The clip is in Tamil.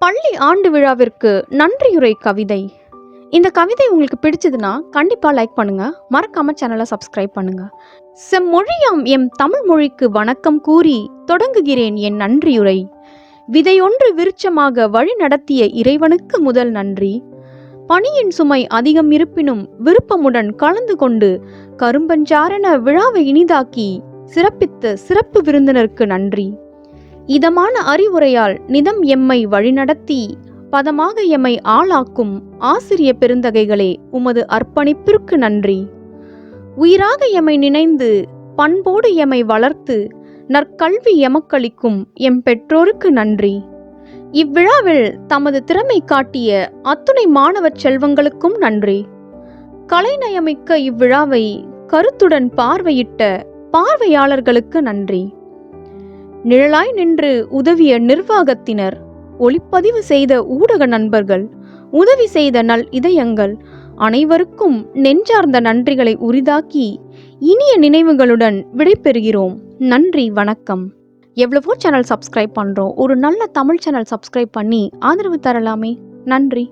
பள்ளி ஆண்டு விழாவிற்கு நன்றியுரை கவிதை. இந்த கவிதை உங்களுக்கு பிடிச்சதுன்னா கண்டிப்பாக லைக் பண்ணுங்க. மறக்காம சேனலை சப்ஸ்கிரைப் பண்ணுங்க. செம்மொழியாம் எம் தமிழ் மொழிக்கு வணக்கம் கூறி தொடங்குகிறேன் என் நன்றியுரை. விதையொன்று விருட்சமாக வழி நடத்திய இறைவனுக்கு முதல் நன்றி. பணியின் சுமை அதிகம் இருப்பினும் விருப்பமுடன் கலந்து கொண்டு கரும்பஞ்சாரண விழாவை இனிதாக்கி சிறப்பித்த சிறப்பு விருந்தினருக்கு நன்றி. இதமான அறிவுரையால் நிதம் எம்மை வழிநடத்தி பதமாக எம்மை ஆளாக்கும் ஆசிரிய பெருந்தகைகளே உமது அர்ப்பணிப்பிற்கு நன்றி. உயிராக எம்மை நினைந்து பண்போடு எம்மை வளர்த்து நற்கல்வி எமக்களிக்கும் எம் பெற்றோருக்கு நன்றி. இவ்விழாவில் தமது திறமை காட்டிய அத்துணை மாணவச் செல்வங்களுக்கும் நன்றி. கலைநயமிக்க இவ்விழாவை கருத்துடன் பார்வையிட்ட பார்வையாளர்களுக்கு நன்றி. நிழலாய் நின்று உதவிய நிர்வாகத்தினர் ஒளிப்பதிவு செய்த ஊடக நண்பர்கள் உதவி செய்த நல் இதயங்கள் அனைவருக்கும் நெஞ்சார்ந்த நன்றிகளை உரிதாக்கி இனிய நினைவுகளுடன் விடைபெறுகிறோம். நன்றி வணக்கம். எவ்வளவோ சேனல் சப்ஸ்கிரைப் பண்ணுறோம் ஒரு நல்ல தமிழ் சேனல் சப்ஸ்கிரைப் பண்ணி ஆதரவு தரலாமே. நன்றி.